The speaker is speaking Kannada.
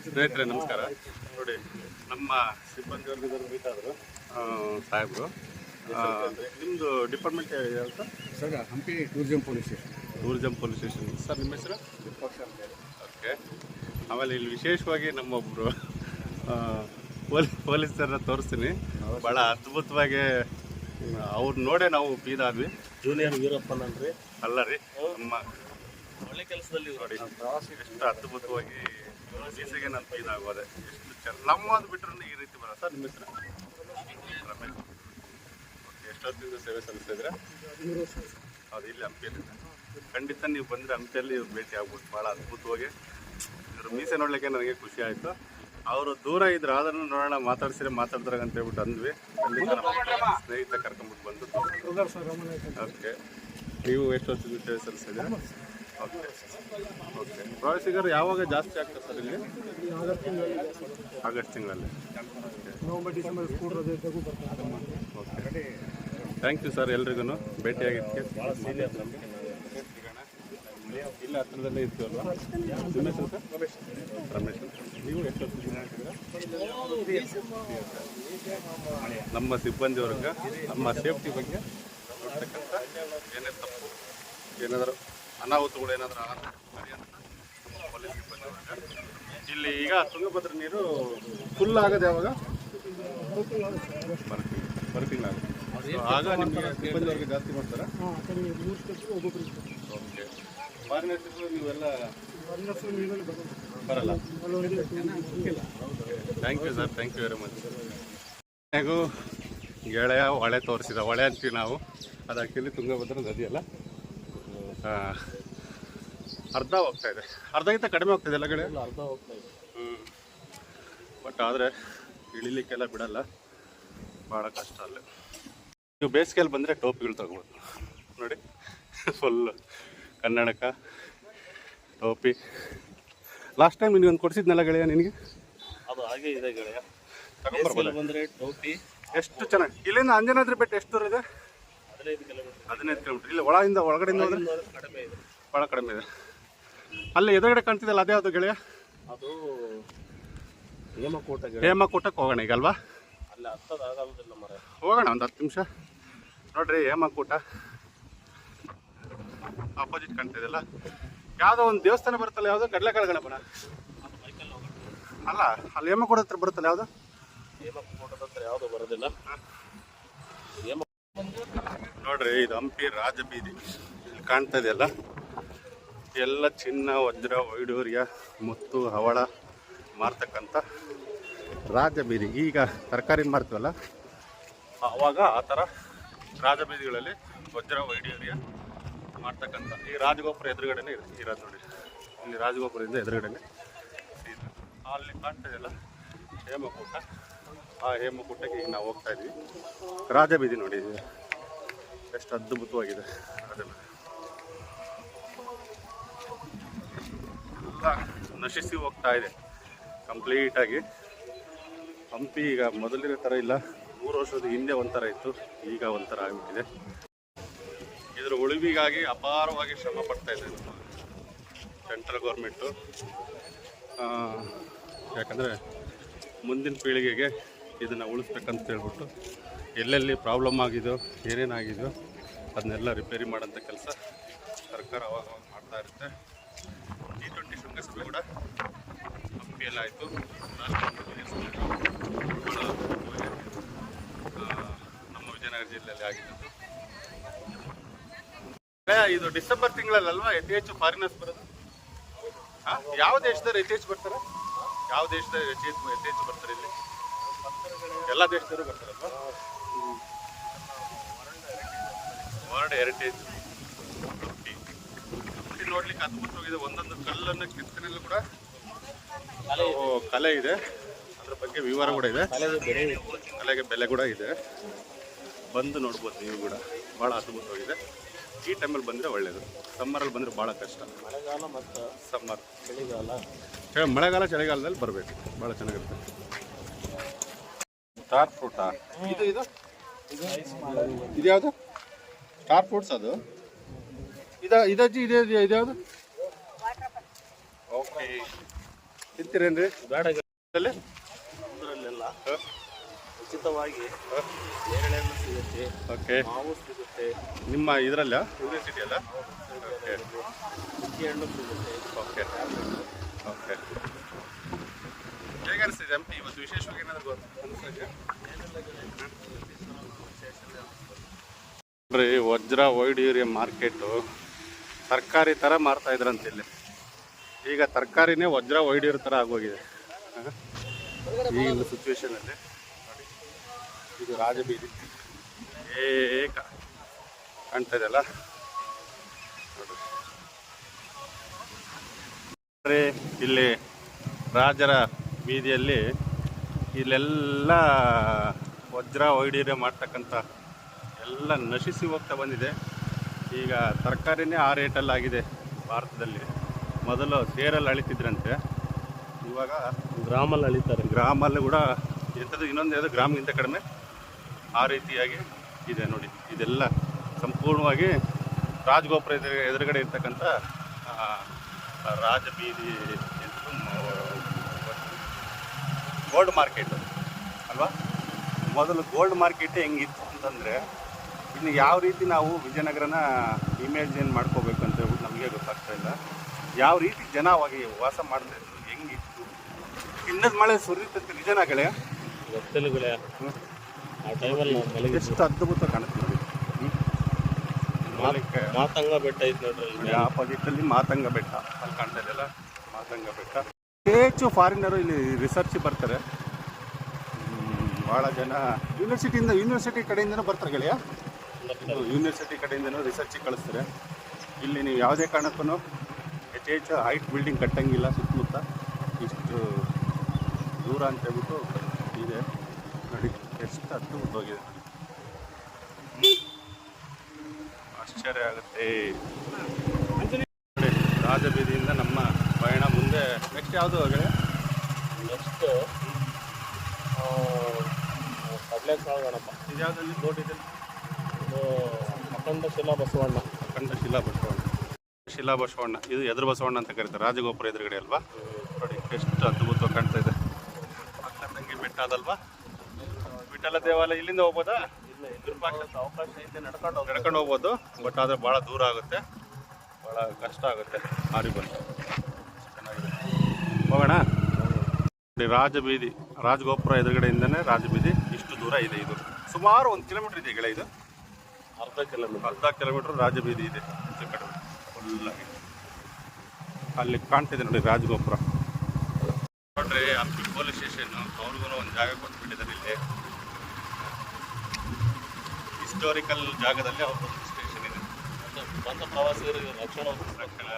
ಸ್ನೇಹಿತರೆ ನಮಸ್ಕಾರ. ನೋಡಿ ನಮ್ಮ ಸಿಬ್ಬಂದಿ ಮೀಟಾದರು ಸಾಹೇಬರು. ನಿಮ್ಮದು ಡಿಪಾರ್ಟ್ಮೆಂಟ್ ಯಾವುದು sir sir Hampi tourism police station tourism police station sir ನಿಮ್ಮ ಹೆಸರು? ಓಕೆ. ಆಮೇಲೆ ಇಲ್ಲಿ ವಿಶೇಷವಾಗಿ ನಮ್ಮೊಬ್ಬರು ಪೊಲೀಸ್ ಪೊಲೀಸರನ್ನ ತೋರಿಸ್ತೀನಿ. ಭಾಳ ಅದ್ಭುತವಾಗಿ ಅವ್ರು ನೋಡೇ ನಾವು ಬೀದಾದ್ವಿ ಜೂನಿಯರ್ ವೀರಪ್ಪನನ್ರಿ ಅಲ್ಲ ರೀ ನಮ್ಮ ಒಳ್ಳೆ ಕೆಲಸದಲ್ಲಿ ನೋಡಿ ಎಷ್ಟು ಅದ್ಭುತವಾಗಿ ಸೀಸೆಗೆ ನಾನು ಇದಾಗೋದೆ ಆಗೋದೆ ಎಷ್ಟು ಚಲಮ್ಮ ನಮ್ಮದು ಬಿಟ್ರೆ ಈ ರೀತಿ ಬರೋ ಸರ್ ನಿಮ್ಮ ಹೆಸರು ರಮೇಶ್ ಓಕೆ ಎಷ್ಟೊತ್ತಿಂದ ಸೇವೆ ಸಲ್ಲಿಸ್ತಾ ಅದು ಇಲ್ಲಿ ಹಂಪಿಯಲ್ಲಿ ಖಂಡಿತ ನೀವು ಬಂದರೆ ಹಂಪಿಯಲ್ಲಿ ಭೇಟಿ ಆಗ್ಬೋದು. ಭಾಳ ಅದ್ಭುತವಾಗಿ. ಇವ್ರ ಮೀಸೆ ನೋಡಲಿಕ್ಕೆ ನನಗೆ ಖುಷಿ ಆಯಿತು. ಅವರು ದೂರ ಇದ್ರು ಆದ್ರೂ ನೋಡೋಣ ಮಾತಾಡ್ಸಿದ್ರೆ ಮಾತಾಡ್ತಾರೆ ಅಂತ ಹೇಳ್ಬಿಟ್ಟು ಅಂದ್ವಿ. ಖಂಡಿತ ನಮ್ಮ ಸ್ನೇಹಿತ ಕರ್ಕೊಂಡ್ಬಿಟ್ಟು ಬಂದು ಓಕೆ ನೀವು ಎಷ್ಟು ವರ್ಷದಿಂದ ಸೇವೆ ಸಲ್ಲಿಸ್ತಾ ಇದ್ದೀರಾ? ಓಕೆ ಪ್ರವಾಸಿಗರು ಯಾವಾಗ ಜಾಸ್ತಿ ಆಗ್ತದೆ ಸರ್ ಇಲ್ಲಿ ಆಗಸ್ಟ್ ತಿಂಗಳಲ್ಲಿ. ನವೆಂಬರ್ ಡಿಸೆಂಬರ್ ಸ್ಕೂಲ್ ರಜೆ ಇದ್ದಾಗೂ ಬರ್ತಾರೆ. ಓಕೆ ಥ್ಯಾಂಕ್ ಯು ಸರ್ ಎಲ್ರಿಗೂ ಭೇಟಿಯಾಗಿದ್ದಕ್ಕೆ ಇಲ್ಲ ಹತ್ರದಲ್ಲೇ ಇರ್ತೀವಲ್ವಾ? ನಿಮ್ಮ ಹೆಸರು ಸರ್? ರಮೇಶ್. ರಮೇಶ್ ನೀವು ಎಷ್ಟು ನಮ್ಮ ಸಿಬ್ಬಂದಿ ವರ್ಗ ನಮ್ಮ ಸೇಫ್ಟಿ ಬಗ್ಗೆ ನೋಡ್ತಕ್ಕಂಥ ಏನೇ ತಪ್ಪು ಏನಾದರೂ ಅನಾಹುತಗಳು ಏನಾದರೂ ಇಲ್ಲಿ ಈಗ ತುಂಗಭದ್ರಾ ನೀರು ಫುಲ್ ಆಗೋದು ಯಾವಾಗ? ಬರ್ತಿಂಗ್ ಆಗುತ್ತೆ ಆಗ ನಿಮಗೆ ಸಿಬ್ಬಂದಿವರೆಗೆ ಜಾಸ್ತಿ ಮಾಡ್ತಾರಾ? ಓಕೆ ಫಾರಿನರ್ಸ್ ನೀವೆಲ್ಲ ಬರಲ್ಲ. Thank you sir thank you very much ಹೇಗೂ ಗೆಳೆಯ ಹೊಳೆ ತೋರಿಸಿದ ಹೊಳೆ ಅಂತೀವಿ ನಾವು. ಅದಕ್ಕೆ ಆ್ಯಕ್ಚುಲಿ ತುಂಗಭದ್ರಾ ನದಿ ಅಲ್ಲ. ಅರ್ಧ ಹೋಗ್ತಾ ಇದೆ. ಅರ್ಧಕ್ಕಿಂತ ಕಡಿಮೆ ಹೋಗ್ತಾ ಎಲ್ಲ ಕಡೆ ಅರ್ಧ ಹೋಗ್ತಾ ಇದೆ. ಹ್ಞೂ ಬಟ್ ಆದರೆ ಇಳಿಲಿಕ್ಕೆಲ್ಲ ಬಿಡಲ್ಲ. ಭಾಳ ಕಷ್ಟ ಅಲ್ಲಿ. ನೀವು ಬೇಸಿಗೆಯಲ್ಲಿ ಬಂದರೆ ಟೋಪಿಗಳು ತಗೋಬೋದು. ನೋಡಿ ಫುಲ್ ಕನ್ನಡಕ ಟೋಪಿ. ಲಾಸ್ಟ್ ಟೈಮ್ ನಿನಗೊಂದು ಕೊಡಿಸಿದ್ನಲ್ಲ ಗೆಳೆಯ ನಿನಗೆ? ಅದು ಹಾಗೆ ಇದೆ ಗೆಳೆಯ. ಬಂದ್ರೆ ಟೋಪಿ. ಎಷ್ಟು ಚೆನ್ನಾಗಿ. ಇಲ್ಲಿಂದ ಅಂಜನಾದ್ರಿ ಬೆಟ್ಟ ಎಷ್ಟು ದೂರ ಇದೆ? ಹದಿನೈದು ಕಿಲೋಮೀಟರ್. ಹದಿನೈದು ಕಿಲೋಮೀಟರ್. ಇಲ್ಲಿ ಒಳಗಿಂದ ಒಳಗಡೆಯಿಂದ ಹೋದ್ರೆ ಕಡಿಮೆ ಇದೆ. ಭಾಳ ಕಡಿಮೆ ಇದೆ. ಅಲ್ಲಿ ಎದುರುಗಡೆ ಕಾಣ್ತಿದ್ದಲ್ಲ ಅದೇ ಅದು ಗೆಳೆಯ? ಅದು ಹೇಮಕೂಟ ಹೇಮಕೂಟಕ್ಕೆ ಹೋಗೋಣ ಈಗ ಅಲ್ವಾ? ಅಲ್ಲಿ ಹತ್ತದಾಗೋದಿಲ್ಲ ಮರ ಹೋಗೋಣ ಒಂದು ಹತ್ತು ನಿಮಿಷ. ನೋಡ್ರಿ ಹೇಮಕೂಟ. ಆಪೋಸಿಟ್ ಕಾಣ್ತಿದೆಯಲ್ಲ ಯಾವುದೋ ಒಂದು ದೇವಸ್ಥಾನ ಬರುತ್ತಲ್ಲ ಯಾವುದು? ಕಡಲೆಕಾಳು ಗಣಪನ ಅಲ್ಲ ಅಲ್ಲಿ ಹೇಮಕೂಟ ಹತ್ರ ಬರುತ್ತಲ್ಲ ಯಾವುದು? ಹೇಮಕೂಟದ ಹತ್ರ ಯಾವುದು ಬರೋದಿಲ್ಲ. ಹೇಮ ನೋಡ್ರಿ, ಇದು ಹಂಪಿ ರಾಜಬೀದಿ. ಇಲ್ಲಿ ಕಾಣ್ತಾ ಇದೆಯಲ್ಲ? ಎಲ್ಲ ಚಿನ್ನ, ವಜ್ರ, ವೈಡೂರ್ಯ, ಮುತ್ತು, ಹವಳ ಮಾರ್ತಕ್ಕಂಥ ರಾಜಬೀದಿ. ಈಗ ತರಕಾರಿ ಮಾರ್ತೀವಲ್ಲ? ಆವಾಗ ಆ ಥರ ರಾಜಬೀದಿಗಳಲ್ಲಿ ವಜ್ರ, ವೈಡೂರ್ಯ ಮಾಡ್ತಕ್ಕಂಥ ಈ ರಾಜಗೋಪುರ ಎದುರುಗಡೆನೇ ಇರೋದು ನೋಡಿ. ಇಲ್ಲಿ ರಾಜಗೋಪುರದಿಂದ ಎದುರುಗಡೆನೆ ಅಲ್ಲಿ ಕಾಣ್ತಾ ಇದೆಯಲ್ಲ, ಹೇಮಕೂಟ. ಆ ಹೇಮಕೂಟಕ್ಕೆ ಈಗ ನಾವು ಹೋಗ್ತಾ ಇದ್ವಿ. ರಾಜಬೀದಿ ನೋಡಿ. ಎಷ್ಟು ಅದ್ಭುತವಾಗಿದೆ. ಅದೆಲ್ಲ. ನಶಿಸಿ ಹೋಗ್ತಾ ಇದೆ. ಕಂಪ್ಲೀಟಾಗಿ ಹಂಪಿ ಈಗ ಮೊದಲಿನ ಥರ ಇಲ್ಲ. ಮೂರು ವರ್ಷದ ಹಿಂದೆ ಒಂಥರ ಇತ್ತು. ಈಗ ಒಂಥರ ಆಗಿಬಿಟ್ಟಿದೆ. ಇದರ ಉಳಿವಿಗಾಗಿ ಅಪಾರವಾಗಿ ಶ್ರಮ ಪಡ್ತಾ ಇದೆ ಸೆಂಟ್ರಲ್ ಗೌರ್ಮೆಂಟು ಯಾಕಂದರೆ ಮುಂದಿನ ಪೀಳಿಗೆಗೆ ಇದನ್ನು ಉಳಿಸ್ಬೇಕಂತ ಹೇಳ್ಬಿಟ್ಟು ಎಲ್ಲೆಲ್ಲಿ ಪ್ರಾಬ್ಲಮ್ ಆಗಿದೆಯೋ ಏನೇನಾಗಿದೆಯೋ ಅದನ್ನೆಲ್ಲ ರಿಪೇರಿ ಮಾಡೋಂಥ ಕೆಲಸ ಸರ್ಕಾರ ಅವಾಗ ಮಾಡ್ತಾ ಇರುತ್ತೆ. ಟಿ ಟ್ವೆಂಟಿ ಶೃಂಗಸಭೆ ಕೂಡ ಹಂಪಿಯಲ್ಲಾಯಿತು ನಮ್ಮ ವಿಜಯನಗರ ಜಿಲ್ಲೆಯಲ್ಲಿ ಆಗಿದ್ದು. ಇದು ಡಿಸೆಂಬರ್ ತಿಂಗಳಲ್ಲಲ್ವಾ ಅತಿ ಹೆಚ್ಚು ಫಾರಿನರ್ಸ್ ಬರೋದು? ಯಾವ ದೇಶದವ್ರು ಅತಿ ಹೆಚ್ಚು ಬರ್ತಾರೆ? ಯಾವ ದೇಶದ ಅತಿ ಹೆಚ್ಚು ಅತಿ ಹೆಚ್ಚು ಬರ್ತಾರೆ ಇಲ್ಲಿ? ಎಲ್ಲ ದೇಶದವರು ಬರ್ತಾರಲ್ವಾ? ವರ್ಲ್ಡ್ ಹೆರಿಟೇಜ್ ಹಂಪಿ ನೋಡ್ಲಿಕ್ಕೆ ಅದ್ಭುತವಾಗಿದೆ ಒಂದೊಂದು ಕಲ್ಲನ್ನು ಕೆತ್ತನೆಯಲ್ಲೂ ಕೂಡ ಕಲೆ ಇದೆ. ಅದ್ರ ಬಗ್ಗೆ ವಿವರ ಕೂಡ ಇದೆ. ಕಲೆಗೆ ಬೆಲೆ ಕೂಡ ಇದೆ. ಬಂದು ನೋಡ್ಬೋದು ನೀವು ಕೂಡ. ಭಾಳ ಅದ್ಭುತವಾಗಿದೆ ಈ ಟೈಮಲ್ಲಿ ಬಂದರೆ ಒಳ್ಳೆಯದು ಸಮ್ಮರಲ್ಲಿ ಬಂದರೆ ಭಾಳ ಕಷ್ಟ. ಮಳೆಗಾಲ ಮತ್ತು ಸಮ್ಮರ್. ಚಳಿಗಾಲ. ಚಳಿ ಮಳೆಗಾಲ ಚಳಿಗಾಲದಲ್ಲಿ ಬರಬೇಕು. ಭಾಳ ಚೆನ್ನಾಗಿರುತ್ತೆ. ಸ್ಟಾರ್ ಫ್ರೂಟಾ. ಇದು ಇದು? ಇದು? ಯಾವುದು? ಸ್ಟಾರ್ ಫ್ರೂಟ್ಸ್ ಅದು? ಇದ ಇದಜ್ಜಿ ಇದೆ ಇದ್ಯಾವುದು ಓಕೆ. ತಿಂತೀರೇನ್ರಿ? ಬೇಡ ಅದರಲ್ಲೆಲ್ಲ ಉಚಿತವಾಗಿ ನೇರಳೆಹಣ್ಣು ಸಿಗುತ್ತೆ. ಓಕೆ. ಮಾವು ಸಿಗುತ್ತೆ. ನಿಮ್ಮ ಇದರಲ್ಲ ಯೂನಿವರ್ಸಿಟಿ ಅಲ್ಲ. ಓಕೆ. ಹಣ್ಣು ಸಿಗುತ್ತೆ. ಓಕೆ. ಓಕೆ. ಅನಿಸ್ತಿದೆ ಹಂಪಿ ಇವತ್ತು ವಿಶೇಷವಾಗಿ ಏನಾದರೂ ಗೊತ್ತು? ನೋಡ್ರಿ ವಜ್ರ ಮಾರ್ಕೆಟು. ತರಕಾರಿ ಥರ ಮಾರ್ತಾ ಇದ್ರಂತೆ ಇಲ್ಲಿ. ಈಗ ತರಕಾರಿನೇ ವಜ್ರ ವೈಡೂರ್ಯ ಥರ ಆಗೋಗಿದೆ. ಈ ಈಗಿನ ಸಿಚುವೇಶನಲ್ಲಿ ಇದು ರಾಜಬೀದಿ. ಏಕ ಕಾಣ್ತಾ ಇದೆಯಲ್ಲ? ನೋಡ್ರಿ ನೋಡ್ರಿ, ಇಲ್ಲಿ ರಾಜರ ಬೀದಿಯಲ್ಲಿ ಇಲ್ಲೆಲ್ಲ ವಜ್ರ ವೈಡೂರ್ಯ ಮಾಡ್ತಕ್ಕಂಥ ಎಲ್ಲ ನಶಿಸಿ ಹೋಗ್ತಾ ಬಂದಿದೆ. ಈಗ ತರಕಾರಿನೇ ಆ ರೇಟಲ್ಲಿ ಆಗಿದೆ ಭಾರತದಲ್ಲಿ. ಮೊದಲು ಸೇರಲ್ಲಿ ಅಳಿತಿದ್ರಂತೆ. ಇವಾಗ ಗ್ರಾಮಲ್ಲಿ ಅಳಿತಾರೆ. ಗ್ರಾಮಲ್ಲಿ ಕೂಡ ಎಂಥದ್ದು ಇನ್ನೊಂದು ಯಾವುದು ಗ್ರಾಮಗಿಂತ ಕಡಿಮೆ ಆ ರೀತಿಯಾಗಿ ಇದೆ ನೋಡಿ. ಇದೆಲ್ಲ ಸಂಪೂರ್ಣವಾಗಿ ರಾಜಗೋಪುರ ಎದುರು ಎದುರುಗಡೆ ಇರ್ತಕ್ಕಂಥ ರಾಜಬೀದಿ ಗೋಲ್ಡ್ ಮಾರ್ಕೆಟ್ ಅಲ್ವಾ? ಮೊದಲು ಗೋಲ್ಡ್ ಮಾರ್ಕೆಟ್ ಹೆಂಗಿತ್ತು ಅಂತಂದರೆ ಇನ್ನು ಯಾವ ರೀತಿ ನಾವು ವಿಜಯನಗರನ ಇಮೇಜ್ ಏನು ಮಾಡ್ಕೋಬೇಕು ಅಂತ ಹೇಳ್ಬಿಟ್ಟು ನಮಗೆ ಗೊತ್ತಾಗ್ತಾ ಇಲ್ಲ. ಯಾವ ರೀತಿ ಜನ ಅವಾಗ ವಾಸ ಮಾಡ್ತಾ ಇದ್ರು ಹೆಂಗಿತ್ತು? ಇನ್ನದ ಮಳೆ ಸುರಿತೈತೆ ಮಲಗಿದ್ವಿ. ಎಷ್ಟು ಅದ್ಭುತ ಕಾಣುತ್ತೆ ಮಾತಂಗ ಬೆಟ್ಟ ಐತೆ ನೋಡ್ರಿ ಇಲ್ಲಿ ಆಪೋಸಿಟ್ ಮಾತಂಗ ಬೆಟ್ಟ. ಅಲ್ಲಿ ಕಾಣ್ತಾ ಇದೆಯಲ್ಲ? ಮಾತಂಗ ಬೆಟ್ಟ. ಹೆಚ್ಚು ಫಾರಿನರು ಇಲ್ಲಿ ರಿಸರ್ಚ್ ಬರ್ತಾರೆ. ಭಾಳ ಜನ ಯೂನಿವರ್ಸಿಟಿಯಿಂದ ಯೂನಿವರ್ಸಿಟಿ ಕಡೆಯಿಂದನೂ ಬರ್ತಾರೆ ಗೆಳೆಯ. ಯೂನಿವರ್ಸಿಟಿ ಕಡೆಯಿಂದನೂ ರಿಸರ್ಚ್ ಕಳಿಸ್ತಾರೆ. ಇಲ್ಲಿ ನೀವು ಯಾವುದೇ ಕಾರಣಕ್ಕೂ ಹೆಚ್ಚು ಹೈಟ್ ಬಿಲ್ಡಿಂಗ್ ಕಟ್ಟಂಗಿಲ್ಲ, ಸುತ್ತಮುತ್ತ. ಇಷ್ಟು ದೂರ ಅಂತ ಹೇಳ್ಬಿಟ್ಟು ಇದೆ. ನೋಡಿ, ಎಷ್ಟು ಹತ್ತು ಹೋಗಿದೆ ಆಶ್ಚರ್ಯ ಆಗುತ್ತೆ. ರಾಜಬೀದಿಯಿಂದ ನೆಕ್ಸ್ಟ್ ಯಾವುದು ಗೆಳೆಯ ನೆಕ್ಸ್ಟ್ ಕಡಲೆ ಕಾಳು ಗಣಪ ಇದ್ಯಾವುದಲ್ಲಿ ಬೋಟ್ ಇದೆ ಇದು ಅಖಂಡ ಶಿಲಾ ಬಸವಣ್ಣ. ಅಖಂಡ ಶಿಲಾ ಬಸವಣ್ಣ. ಶಿಲಾ ಬಸವಣ್ಣ. ಇದು ಎದುರು ಬಸವಣ್ಣ ಅಂತ ಕರೀತಾರೆ. ರಾಜಗೋಪುರ ಎದುರುಗಡೆ ಅಲ್ವಾ? ನೋಡಿ ಎಷ್ಟು ಅದ್ಭುತವಾಗಿ ಕಾಣ್ತಾ ಇದೆ. ಅಕ್ಕಂದಂಗೆ ತಂಗಿ ಬೆಟ್ಟ ಅದಲ್ವಾ? ವಿಠಲ ದೇವಾಲಯ ಇಲ್ಲಿಂದ ಹೋಗ್ಬೋದಾ? ಇಲ್ಲ ಇದ್ರ ಭಾಗಕ್ಕೆ ಅವಕಾಶ ಇದೆ ನಡ್ಕೊಂಡು ಹೋಗಿ ನಡ್ಕೊಂಡು ಹೋಗ್ಬೋದು ಬಟ್ ಆದರೆ ಭಾಳ ದೂರ ಆಗುತ್ತೆ. ಭಾಳ ಕಷ್ಟ ಆಗುತ್ತೆ. ಆರಿ ಬಂದು ಚೆನ್ನಾಗಿದೆ ಹೋಗೋಣ ನೋಡಿ ರಾಜಬೀದಿ, ರಾಜಗೋಪುರ ಎದುರುಗಡೆಯಿಂದನೇ ರಾಜಬೀದಿ ಇಷ್ಟು ದೂರ ಇದೆ ಇದು. ಸುಮಾರು ಒಂದು ಕಿಲೋಮೀಟರ್ ಇದೆ ಗೆಳೆ ಇದು. ಅರ್ಧ ಕಿಲೋಮೀಟರ್ ಅರ್ಧ ಕಿಲೋಮೀಟರ್ ರಾಜಬೀದಿ ಇದೆ. ಫುಲ್ಲಾಗಿ ಅಲ್ಲಿ ಕಾಣ್ತಿದೆ ನೋಡಿ ರಾಜಗೋಪುರ. ನೋಡ್ರಿ ಹಂಪಿ ಪೊಲೀಸ್ ಸ್ಟೇಷನ್ ಅವ್ರಿಗೂ ಒಂದು ಜಾಗ ಕೊಟ್ಬಿಟ್ಟಿದ್ದಾರೆ ಇಲ್ಲಿ. ಹಿಸ್ಟೋರಿಕಲ್ ಜಾಗದಲ್ಲಿ ಅವ್ರದ್ದು ಸ್ಟೇಷನ್ ಇದೆ. ಬಂದ ಪ್ರವಾಸಿಗರಿಗೆ ರಕ್ಷಣೆ ರಕ್ಷಣೆ